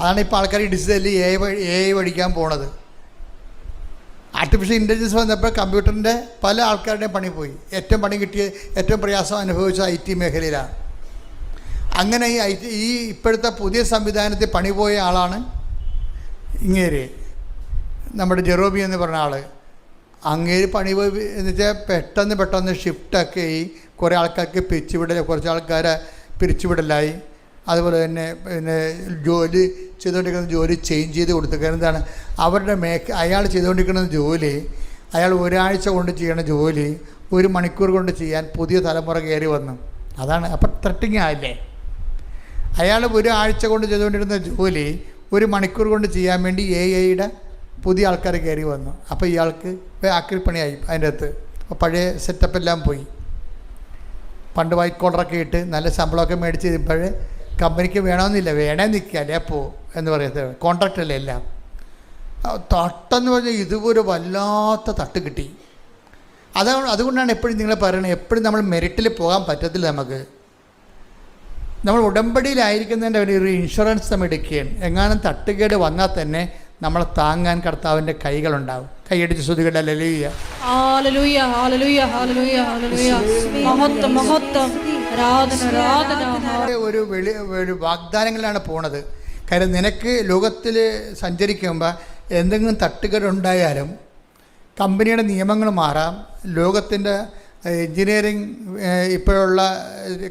അതാണ് ഇപ്പോൾ ആൾക്കാർ ഡിജിറ്റലി എ എ പഠിക്കാൻ പോണത്. ആർട്ടിഫിഷ്യൽ ഇന്റലിജൻസ് വന്നപ്പോൾ കമ്പ്യൂട്ടറിന്റെ പല ആൾക്കാരുടെയും പണി പോയി. ഏറ്റവും പണി കിട്ടിയ ഏറ്റവും പ്രയാസം അനുഭവിച്ച ഐ ടി മേഖലയിലാണ്. അങ്ങനെ ഈ ഐ ടി ഈ ഇപ്പോഴത്തെ പുതിയ സംവിധാനത്തിൽ പണി പോയ ആളാണ് ഇങ്ങേര്. നമ്മുടെ ജെറോബി എന്ന് പറഞ്ഞ ആൾ അങ്ങേര് പണി പോയി എന്ന് വെച്ചാൽ പെട്ടെന്ന് പെട്ടെന്ന് ഷിഫ്റ്റൊക്കെ ഈ കുറേ ആൾക്കാർക്ക് പിരിച്ചുവിടൽ കുറച്ച് ആൾക്കാരെ പിരിച്ചുവിടലായി. അതുപോലെ തന്നെ പിന്നെ ജോലി ചെയ്തുകൊണ്ടിരിക്കുന്ന ജോലി ചേഞ്ച് ചെയ്ത് കൊടുത്തു കാരണം എന്താണ്? അവരുടെ മേക്ക് അയാൾ ചെയ്തുകൊണ്ടിരിക്കുന്ന ജോലി അയാൾ ഒരാഴ്ച കൊണ്ട് ചെയ്യണ ജോലി ഒരു മണിക്കൂർ കൊണ്ട് ചെയ്യാൻ പുതിയ തലമുറ കയറി വന്നു. അതാണ്. അപ്പം ത്രട്ടിങ് ആയില്ലേ? അയാൾ ഒരാഴ്ച കൊണ്ട് ചെയ്തുകൊണ്ടിരുന്ന ജോലി ഒരു മണിക്കൂർ കൊണ്ട് ചെയ്യാൻ വേണ്ടി എ ഐയുടെ പുതിയ ആൾക്കാർ കയറി വന്നു. അപ്പോൾ ഇയാൾക്ക് ആക്രിപ്പണിയായി അതിന്റെ അകത്ത്. അപ്പോൾ പഴയ സെറ്റപ്പെല്ലാം പോയി. പണ്ട് വൈറ്റ് കോളറൊക്കെ ഇട്ട് നല്ല ശമ്പളമൊക്കെ മേടിച്ച് ഇപ്പോൾ കമ്പനിക്ക് വേണമെന്നില്ല. വേണേ നിൽക്കുക അല്ലേ? പോ എന്ന് പറയുന്നത്. കോൺട്രാക്റ്റ് അല്ലേ എല്ലാം. തട്ടെന്ന് പറഞ്ഞാൽ ഇതുപോലെ വല്ലാത്ത തട്ട് കിട്ടി. അതാണ് അതുകൊണ്ടാണ് എപ്പോഴും നിങ്ങൾ പറയുന്നത് എപ്പോഴും നമ്മൾ മെറിറ്റിൽ പോകാൻ പറ്റത്തില്ല നമുക്ക്. നമ്മൾ ഉടമ്പടിയിലായിരിക്കുന്നതിന്റെ ഒരു ഒരു ഇൻഷുറൻസ് നമ്മൾ എടുക്കുകയാണ്. എങ്ങാനും തട്ടുകേട് വന്നാൽ തന്നെ നമ്മളെ താങ്ങാൻ കർത്താവിന്റെ കൈകളുണ്ടാവും. കൈയടിച്ച് ശ്രുതികളുടെ മഹത്വം മഹത്വം. ഒരു വെളി ഒരു വാഗ്ദാനങ്ങളിലാണ് പോണത്. കാര്യം നിനക്ക് ലോകത്തിൽ സഞ്ചരിക്കുമ്പോൾ എന്തെങ്കിലും തട്ടുകേടുണ്ടായാലും കമ്പനിയുടെ നിയമങ്ങൾ മാറാം. ലോകത്തിന്റെ എൻജിനീയറിങ് ഇപ്പോഴുള്ള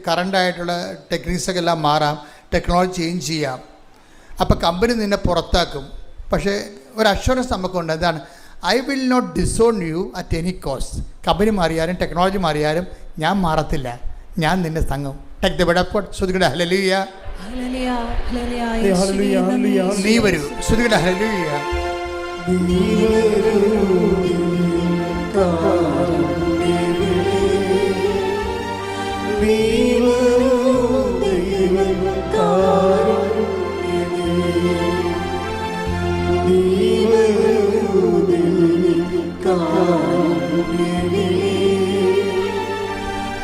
കറണ്ടായിട്ടുള്ള ടെക്നിക്സൊക്കെ എല്ലാം മാറാം. ടെക്നോളജി ചേഞ്ച് ചെയ്യാം. അപ്പോൾ കമ്പനി നിന്നെ പുറത്താക്കും. പക്ഷേ ഒരു അഷുറൻസ് നമുക്കുണ്ട്. എന്താണ്? I will not disown you at any cost company മാറിയാലും ടെക്നോളജി മാറിയാലും ഞാൻ മാറത്തില്ല. ഞാൻ നിന്നെ സംഘം ടെക് ദ ബെഡപ്പോട്ട് ശ്രുതികളുടെ ഹലലിയ ഹല്ലേലൂയ ഹല്ലേലൂയ ഹല്ലേലൂയ, ഹല്ലേലൂയ, നീ വരൂ ശ്രുതികളുടെ ഹലലിയ പരിശുദ്ധ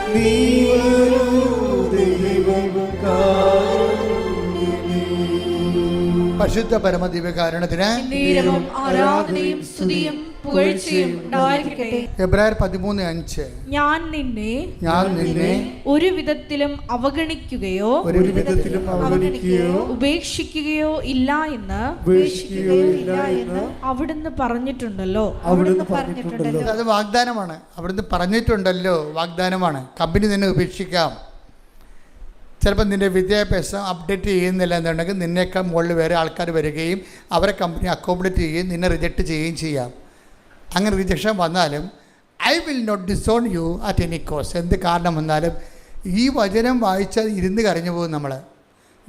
പരമദിവ്യകാരണത്തിന് നീരവും ആരാധനയും കാരണത്തിന് എബ്രായർ പതിമൂന്ന് അഞ്ച്. ഞാൻ നിന്നെ ഞാൻ നിന്നെ ഒരു വിധത്തിലും അവഗണിക്കുകയോ ഒരു വിധത്തിലും അവഗണിക്കുകയോ ഉപേക്ഷിക്കുകയോ ഇല്ല എന്ന് ഉപേക്ഷിക്കുകയോ ഇല്ല എന്ന് അവിടുന്ന് പറഞ്ഞിട്ടുണ്ടല്ലോ. അവിടുന്ന് പറഞ്ഞിട്ടുണ്ടല്ലോ. അത് വാഗ്ദാനമാണ്. അവിടുന്ന് പറഞ്ഞിട്ടുണ്ടല്ലോ. വാഗ്ദാനമാണ്. കമ്പനി നിന്നെ ഉപേക്ഷിക്കാം. ചിലപ്പോൾ നിന്റെ വിദ്യാഭ്യാസം അപ്ഡേറ്റ് ചെയ്യുന്നില്ല എന്നുണ്ടെങ്കിൽ നിന്നേക്കാൾ മുകളിൽ വേറെ ആൾക്കാർ വരികയും അവരെ കമ്പനി അക്കോമഡേറ്റ് ചെയ്യുകയും നിന്നെ റിജക്റ്റ് ചെയ്യുകയും ചെയ്യാം. അങ്ങനെ റിജക്ഷൻ വന്നാലും I will not disown you at any cost എന്ത് കാരണം വന്നാലും ഈ വചനം വായിച്ചാൽ ഇരുന്ന് കരഞ്ഞു പോകും നമ്മൾ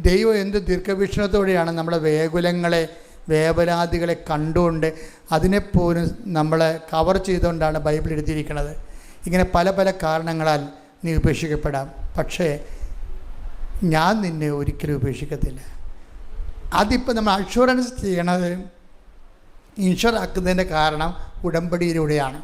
ദൈവം എന്ത് ദീർഘവീക്ഷണത്തോടെയാണ് നമ്മളെ വേകുലങ്ങളെ വേവലാദികളെ കണ്ടുകൊണ്ട് അതിനെപ്പോലും നമ്മളെ കവർ ചെയ്തുകൊണ്ടാണ് ബൈബിൾ എഴുതിയിരിക്കുന്നത്. ഇങ്ങനെ പല പല കാരണങ്ങളാൽ നീ ഉപേക്ഷിക്കപ്പെടാം. പക്ഷേ ഞാൻ നിന്നെ ഒരിക്കലും ഉപേക്ഷിക്കത്തില്ല. അതിപ്പോൾ നമ്മൾ അഷുറൻസ് ചെയ്യണത് ഇൻഷുർ ആക്കുന്നതിന്റെ കാരണം ഉടമ്പടിയിലൂടെയാണ്.